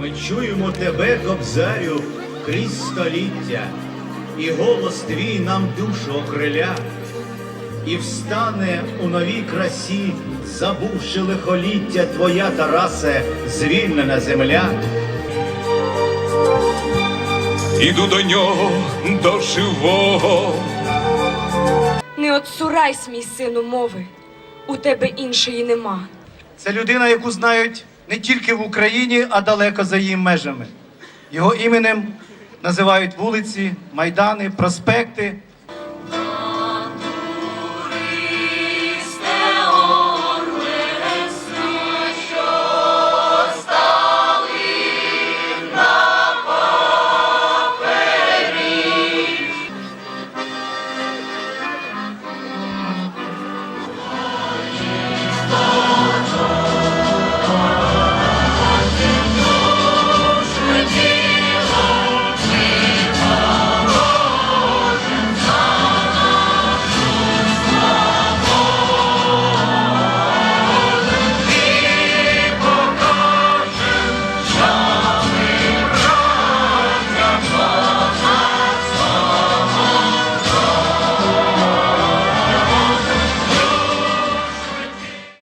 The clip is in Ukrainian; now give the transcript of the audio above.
Ми чуємо тебе, кобзарю, крізь століття, і голос твій нам душу окриля, і встане у новій красі, забувши лихоліття твоя, Тарасе, звільнена земля. Іду до нього, до живого. Не отсурайсь, мій сину, мови, у тебе іншої нема. Це людина, яку знають не тільки в Україні, а далеко за її межами. Його іменем називають вулиці, майдани, проспекти,